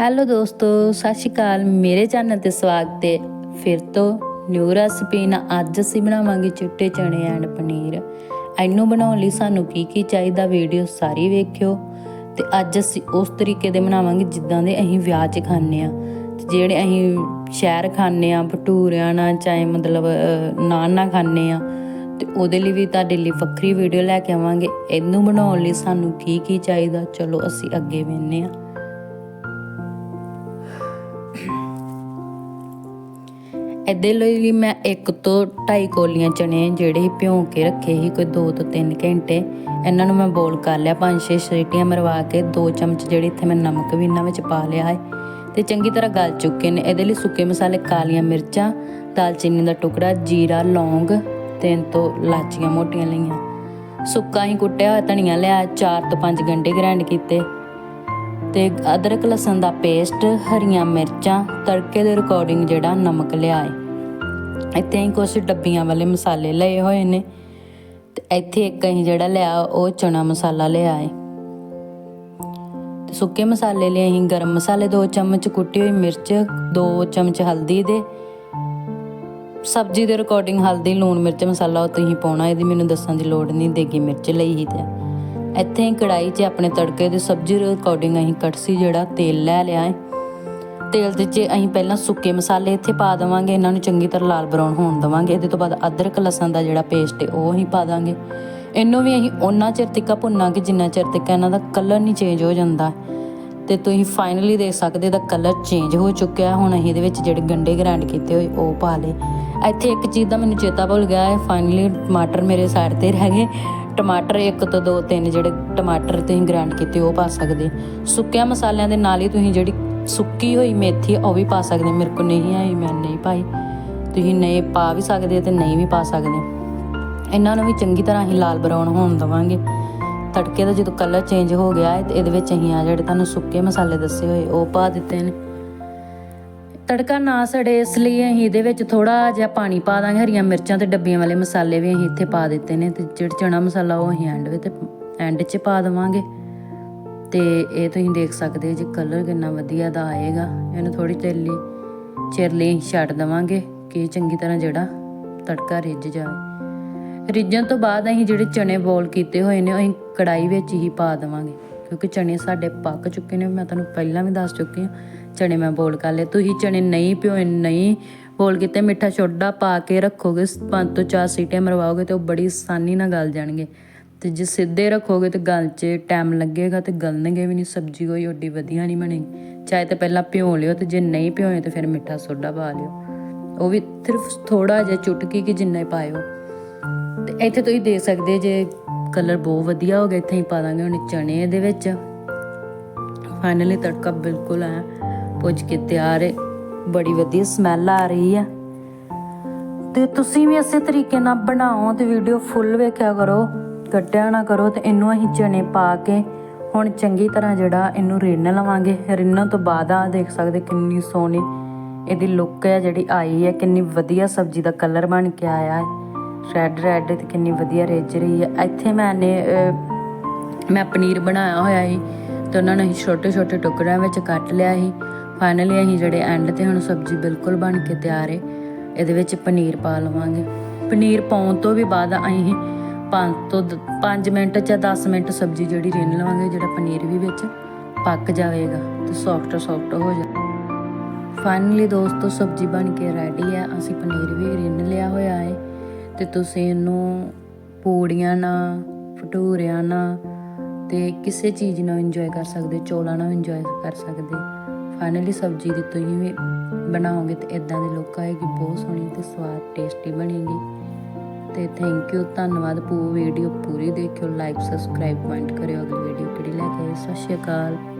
Hello ਦੋਸਤੋ, ਸਤਿ ਸ਼੍ਰੀ ਅਕਾਲ। ਮੇਰੇ ਚੈਨਲ ਤੇ ਸਵਾਗਤ ਹੈ। ਫਿਰ ਤੋਂ ਨਿਊ ਰੈਸਪੀ ਨਾਲ ਅੱਜ ਅਸੀਂ ਬਣਾਵਾਂਗੇ ਚਿੱਟੇ ਚਣੇ ਐਂਡ ਪਨੀਰ। ਇਹਨੂੰ ਬਣਾਉਣ ਲਈ ਸਾਨੂੰ ਕੀ ਕੀ ਚਾਹੀਦਾ ਵੀਡੀਓ ਸਾਰੀ ਵੇਖਿਓ। ਤੇ ਅੱਜ ਅਸੀਂ ਉਸ ਤਰੀਕੇ ਦੇ ਬਣਾਵਾਂਗੇ ਜਿੱਦਾਂ ਦੇ ਅਸੀਂ ਵਿਆਹ 'ਚ ਖਾਂਦੇ ਆ ਜਿਹੜੇ ਅਸੀਂ ਸ਼ਹਿਰ ਖਾਂਦੇ ਆ ਭਟੂਰਿਆਂ ਨਾਲ ਚਾਹੇ ਮਤਲਬ ਨਾਨ ਨਾਲ ਖਾਂਦੇ ਆ ਤੇ ਉਹਦੇ ਲਈ ਵੀ ਤੁਹਾਡੇ ਲਈ ਵੱਖਰੀ ਵੀਡੀਓ ਲੈ ਕੇ ਆਵਾਂਗੇ। ਇਹਨੂੰ ਬਣਾਉਣ ਲਈ ਸਾਨੂੰ ਕੀ ਕੀ ਚਾਹੀਦਾ? ਚਲੋ ਅਸੀਂ ਅੱਗੇ ਵੇਖਨੇ ਆ ਇਹਦੇ ਲਈ ਮੈਂ ਇੱਕ ਤੋਂ ਢਾਈ ਕੋਲੀਆਂ ਚਣੇ ਜਿਹੜੇ ਭਿਉਂ ਕੇ ਰੱਖੇ ਸੀ, ਕੋਈ 2 ਤੋਂ 3 ਘੰਟੇ। ਇਹਨਾਂ ਨੂੰ ਮੈਂ ਬੋਲ ਕਰ ਲਿਆ, ਪੰਜ ਛੇ ਸੀਟੀਆਂ ਮਰਵਾ ਕੇ 2 ਚਮਚ ਜਿਹੜੇ ਇੱਥੇ ਮੈਂ ਨਮਕ ਵੀ ਇਹਨਾਂ ਵਿੱਚ ਪਾ ਲਿਆ ਹੈ। ਤੇ ਚੰਗੀ ਤਰ੍ਹਾਂ ਗਲ ਚੁੱਕੇ ਨੇ। ਇਹਦੇ ਲਈ ਸੁੱਕੇ ਮਸਾਲੇ ਕਾਲੀਆਂ ਮਿਰਚਾਂ, ਦਾਲਚੀਨੀ ਦਾ ਟੁਕੜਾ, ਜੀਰਾ, ਲੌਂਗ ਤਿੰਨ ਤੋਂ ਲਾਚੀਆਂ ਮੋਟੀਆਂ ਲਈਆਂ। ਸੁੱਕਾ ਹੀ ਕੁੱਟਿਆ ਹੋਇਆ ਧਨੀਆ ਲਿਆ 4 ਤੋਂ 5 ਗੰਢੇ ਗ੍ਰਾਈਂਡ ਕੀਤੇ। ਤੇ ਅਦਰਕ, ਲਸਣ ਦਾ ਪੇਸਟ ਹਰੀਆਂ ਮਿਰਚਾਂ, ਤੜਕੇ ਦੇ ਅਕੋਰਡਿੰਗ ਜਿਹੜਾ ਨਮਕ ਲਿਆ ਹੈ। ਇੱਥੇ ਅਸੀਂ ਕੁਝ ਡੱਬੀਆਂ ਵਾਲੇ ਮਸਾਲੇ ਲਏ ਹੋਏ ਨੇ ਤੇ ਇੱਥੇ ਇੱਕ ਅਸੀਂ ਜਿਹੜਾ ਲਿਆ, ਉਹ ਚਨਾ ਮਸਾਲਾ ਲਿਆ ਹੈ ਤੇ ਸੁੱਕੇ ਮਸਾਲੇ ਲਈ ਅਸੀਂ ਗਰਮ ਮਸਾਲੇ 2 ਚਮਚ, ਕੁੱਟੀ ਹੋਈ ਮਿਰਚ 2 ਚਮਚ ਹਲਦੀ ਦੇ। ਸਬਜ਼ੀ ਦੇ ਰਿਕਾਰਡਿੰਗ ਹਲਦੀ, ਲੂਣ, ਮਿਰਚ ਮਸਾਲਾ ਉਹ ਤੁਸੀਂ ਪਾਉਣਾ, ਇਹਦੀ ਮੈਨੂੰ ਦੱਸਣ ਦੀ ਲੋੜ ਨਹੀਂ, ਦੇਗੀ ਮਿਰਚ ਲਈ ਹੀ ਤੇ। ਇੱਥੇ ਹੀ ਕੜਾਈ 'ਚ ਆਪਣੇ ਤੜਕੇ ਦੀ ਸਬਜ਼ੀ ਦੇ ਰਿਕਾਰਡਿੰਗ ਅਸੀਂ ਕੜਸੀ ਜਿਹੜਾ ਤੇਲ ਲੈ ਲਿਆ ਹੈ ਤੇਲ ਦੇ 'ਚ ਅਸੀਂ ਪਹਿਲਾਂ ਸੁੱਕੇ ਮਸਾਲੇ ਇੱਥੇ ਪਾ ਦੇਵਾਂਗੇ, ਇਹਨਾਂ ਨੂੰ ਚੰਗੀ ਤਰ੍ਹਾਂ ਲਾਲ ਬਰਾਊਨ ਹੋਣ ਦੇਵਾਂਗੇ। ਇਹਦੇ ਤੋਂ ਬਾਅਦ ਅਦਰਕ, ਲਸਣ ਦਾ ਜਿਹੜਾ ਪੇਸਟ ਹੈ, ਉਹ ਅਸੀਂ ਪਾ ਦਾਂਗੇ। ਇਹਨੂੰ ਵੀ ਅਸੀਂ ਉਹਨਾਂ ਚਿਰ ਤੱਕ ਭੁੰਨਾਂਗੇ ਜਿੰਨਾ ਚਿਰ ਤੱਕ ਇਹਨਾਂ ਦਾ ਕਲਰ ਨਹੀਂ ਚੇਂਜ ਹੋ ਜਾਂਦਾ। ਤੇ ਤੁਸੀਂ ਫਾਈਨਲੀ ਦੇਖ ਸਕਦੇ ਦਾ ਕਲਰ ਚੇਂਜ ਹੋ ਚੁੱਕਿਆ ਹੁਣ ਅਸੀਂ ਇਹਦੇ ਵਿੱਚ ਜਿਹੜੇ ਗੰਡੇ ਗ੍ਰਾਈਂਡ ਕੀਤੇ ਹੋਏ, ਉਹ ਪਾ ਲਏ। ਇੱਥੇ ਇੱਕ ਚੀਜ਼ ਦਾ ਮੈਨੂੰ ਚੇਤਾ ਭੁੱਲ ਗਿਆ ਹੈ। ਫਾਈਨਲੀ ਟਮਾਟਰ ਮੇਰੇ ਸਾਈਡ ਤੇ ਰਹਿ ਗਏ। ਟਮਾਟਰ ਇੱਕ ਤੋਂ ਦੋ, ਤਿੰਨ ਜਿਹੜੇ ਟਮਾਟਰ ਤੁਸੀਂ ਗ੍ਰਾਈਂਡ ਕੀਤੇ, ਉਹ ਪਾ ਸਕਦੇ ਸੁੱਕਿਆਂ ਮਸਾਲਿਆਂ ਦੇ ਨਾਲ ਹੀ ਤੁਸੀਂ ਜਿਹੜੀ ਸੁੱਕੀ ਹੋਈ ਮੇਥੀ ਉਹ ਵੀ ਪਾ ਸਕਦੇ ਮੇਰੇ ਕੋਲ ਨਹੀਂ ਆਈ, ਮੈਂ ਨਹੀਂ ਪਾਈ। ਤੁਸੀਂ ਨਹੀਂ ਪਾ ਵੀ ਸਕਦੇ ਤੇ ਨਹੀਂ ਵੀ ਪਾ ਸਕਦੇ। ਇਹਨਾਂ ਨੂੰ ਵੀ ਚੰਗੀ ਤਰ੍ਹਾਂ ਹੀ ਲਾਲ ਬਰਾਊਨ ਹੋਣ ਦਵਾਂਗੇ। ਤੜਕੇ ਦਾ ਜਦੋਂ ਕਲਰ ਚੇਂਜ ਹੋ ਗਿਆ ਹੈ, ਤੇ ਇਹਦੇ ਵਿੱਚ ਅਸੀਂ ਆ ਜਿਹੜੇ ਤੁਹਾਨੂੰ ਸੁੱਕੇ ਮਸਾਲੇ ਦੱਸੇ ਹੋਏ, ਉਹ ਪਾ ਦਿੱਤੇ ਨੇ। ਤੜਕਾ ਨਾ ਸੜੇ, ਇਸ ਲਈ ਅਸੀਂ ਇਹਦੇ ਵਿੱਚ ਥੋੜਾ ਜਿਹਾ ਪਾਣੀ ਪਾ ਦਾਂਗੇ। ਹਰੀਆਂ ਮਿਰਚਾਂ ਤੇ ਡੱਬੀਆਂ ਵਾਲੇ ਮਸਾਲੇ ਵੀ ਅਸੀਂ ਇੱਥੇ ਪਾ ਦਿੱਤੇ ਨੇ, ਤੇ ਜਿਹੜਾ ਚਣਾ ਮਸਾਲਾ ਉਹ ਅਸੀਂ ਐਂਡ ਵਿੱਚ ਐਂਡ 'ਚ ਪਾ ਦੇਵਾਂਗੇ। ਤੇ ਇਹ ਤੁਸੀਂ ਦੇਖ ਸਕਦੇ ਹੋ ਜੀ ਕਲਰ ਕਿੰਨਾ ਵਧੀਆ ਦਾ ਆਏਗਾ। ਇਹਨੂੰ ਥੋੜੀ ਚਿਰ ਲਈ ਚਿਰ ਲਈ ਛੱਡ ਦੇਵਾਂਗੇ ਕਿ ਚੰਗੀ ਤਰ੍ਹਾਂ ਜਿਹੜਾ ਤੜਕਾ ਰਿੱਝ ਜਾਵੇ। ਰਿੱਝਣ ਤੋਂ ਬਾਅਦ ਅਸੀਂ ਜਿਹੜੇ ਚਨੇ ਬੋਲ ਕੀਤੇ ਹੋਏ ਨੇ, ਅਸੀਂ ਕੜਾਈ ਵਿੱਚ ਹੀ ਪਾ ਦੇਵਾਂਗੇ। ਕਿਉਂਕਿ ਚਨੇ ਸਾਡੇ ਪੱਕ ਚੁੱਕੇ ਨੇ, ਮੈਂ ਤੁਹਾਨੂੰ ਪਹਿਲਾਂ ਵੀ ਦੱਸ ਚੁੱਕੀ ਹਾਂ, ਚਨੇ ਮੈਂ ਬੋਲ ਕਰ ਲਏ। ਤੁਸੀਂ ਚਨੇ ਨਹੀਂ ਭਿਓਏ ਨਹੀਂ ਬੋਲ ਕੀਤੇ, ਮਿੱਠਾ ਸੋਡਾ ਪਾ ਕੇ ਰੱਖੋਗੇ, ਪੰਜ ਤੋਂ ਚਾਰ ਸੀਟੀਆਂ ਮਰਵਾਓਗੇ ਤੇ ਉਹ ਬੜੀ ਆਸਾਨੀ ਨਾਲ ਗਲ ਜਾਣਗੇ। ਤੇ ਜੇ ਸਿੱਧੇ ਰੱਖੋਗੇ ਤੇ ਗਲ 'ਚ ਟਾਈਮ ਲੱਗੇਗਾ ਤੇ ਗਲਣਗੇ ਵੀ ਨਹੀਂ, ਸਬਜ਼ੀ ਕੋਈ ਓਡੀ ਵਧੀਆ ਨਹੀਂ ਬਣੇਗੀ ਚਾਹੇ ਤੇ ਪਹਿਲਾਂ ਭਿਓ ਲਿਓ ਤੇ ਜੇ ਨਹੀਂ ਭਿਓਏ ਤੇ ਫਿਰ ਮਿੱਠਾ ਸੋਡਾ ਪਾ ਲਿਓ। ਉਹ ਵੀ ਸਿਰਫ ਥੋੜਾ ਜਿਹਾ ਚੁਟਕੀ ਕਿ ਜਿੰਨਾ ਹੀ ਪਾਇਓ। ਤੇ ਇੱਥੇ ਤੁਸੀਂ ਦੇਖ ਸਕਦੇ ਜੇ ਕਲਰ ਬਹੁਤ ਵਧੀਆ ਹੋ ਗਿਆ, ਇੱਥੇ ਹੀ ਪਾ ਦਾਂਗੇ ਹੁਣ ਚਨੇ ਇਹਦੇ ਵਿੱਚ। ਫਾਈਨਲੀ ਤੜਕਾ ਬਿਲਕੁਲ ਆ ਪੁੱਜ ਕੇ ਤਿਆਰ ਹੈ ਬੜੀ ਵਧੀਆ ਸਮੈਲ ਆ ਰਹੀ ਹੈ ਤੇ ਤੁਸੀਂ ਵੀ ਇਸੇ ਤਰੀਕੇ ਨਾਲ ਬਣਾਓ ਤੇ ਵੀਡੀਓ ਫੁੱਲ ਵੇਖਿਆ ਕਰੋ। ਕੱਟਿਆ ਨਾ ਕਰੋ ਤੇ ਇਹਨੂੰ ਅਸੀਂ ਚਨੇ ਪਾ ਕੇ ਹੁਣ ਚੰਗੀ ਤਰ੍ਹਾਂ ਜਿਹੜਾ ਇਹਨੂੰ ਰਿੰਨ ਲਵਾਂਗੇ। ਰਿੰਨਣ ਤੋਂ ਬਾਅਦ ਆ ਦੇਖ ਸਕਦੇ ਕਿੰਨੀ ਸੋਹਣੀ ਇਹਦੀ ਲੁੱਕ ਹੈ ਜਿਹੜੀ ਆਈ ਹੈ ਕਿੰਨੀ ਵਧੀਆ ਸਬਜ਼ੀ ਦਾ ਕਲਰ ਬਣ ਕੇ ਆਇਆ ਹੈ। ਰੈੱਡ ਰੈੱਡ ਤੇ ਕਿੰਨੀ ਵਧੀਆ ਰਿੱਝ ਰਹੀ ਹੈ ਇੱਥੇ ਮੈਨੇ ਮੈਂ ਪਨੀਰ ਬਣਾਇਆ ਹੋਇਆ ਸੀ ਤੇ ਉਹਨਾਂ ਨੂੰ ਅਸੀਂ ਛੋਟੇ ਛੋਟੇ ਟੁਕੜਿਆਂ ਵਿੱਚ ਕੱਟ ਲਿਆ ਸੀ। ਫਾਈਨਲੀ ਅਸੀਂ ਜਿਹੜੇ ਐਂਡ ਤੇ ਹੁਣ ਸਬਜ਼ੀ ਬਿਲਕੁਲ ਬਣ ਕੇ ਤਿਆਰ ਹੈ ਇਹਦੇ ਵਿੱਚ ਪਨੀਰ ਪਾ ਲਵਾਂਗੇ। ਪਨੀਰ ਪਾਉਣ ਤੋਂ ਵੀ ਬਾਅਦ ਅਸੀਂ 5 ਤੋਂ 5 ਮਿੰਟ ਜਾਂ 10 ਮਿੰਟ ਸਬਜ਼ੀ ਜਿਹੜੀ ਰਿੰਨ ਲਵਾਂਗੇ, ਜਿਹੜਾ ਪਨੀਰ ਵੀ ਵਿੱਚ ਪੱਕ ਜਾਵੇਗਾ ਤੇ ਸੌਫਟ ਸੌਫਟ ਹੋ ਜਾਵੇ ਫਾਈਨਲੀ ਦੋਸਤੋ, ਸਬਜ਼ੀ ਬਣ ਕੇ ਰੈਡੀ ਹੈ ਅਸੀਂ ਪਨੀਰ ਵੀ ਰਿੰਨ ਲਿਆ ਹੋਇਆ ਹੈ ਤੇ ਤੁਸੀਂ ਇਹਨੂੰ ਪੂੜੀਆਂ ਨਾਲ, ਭਟੂਰਿਆਂ ਨਾਲ ਤੇ ਕਿਸੇ ਚੀਜ਼ ਨਾਲ ਇੰਜੋਏ ਕਰ ਸਕਦੇ, ਚੋਲਾਂ ਨਾਲ ਇੰਜੋਏ ਕਰ ਸਕਦੇ। ਫਾਈਨਲੀ ਸਬਜ਼ੀ ਦੀ ਤੁਸੀਂ ਵੀ ਬਣਾਓਗੇ ਤੇ ਇਦਾਂ ਦੀ ਲੁੱਕ ਆਏਗੀ, ਬਹੁਤ ਸੋਹਣੀ ਤੇ ਸਵਾਦ ਟੇਸਟੀ ਬਣੇਗੀ। ਤੇ ਥੈਂਕ ਯੂ ਧੰਨਵਾਦ ਪੂ ਵੀਡੀਓ ਪੂਰੀ ਦੇਖਿਓ ਲਾਈਕ ਸਬਸਕ੍ਰਾਈਬ ਕਮੈਂਟ ਕਰਿਓ, ਅਗਲੀ ਵੀਡੀਓ ਕਿਹੜੀ ਲੈ ਕੇ ਆਏ? ਸਤਿ ਸ਼੍ਰੀ ਅਕਾਲ।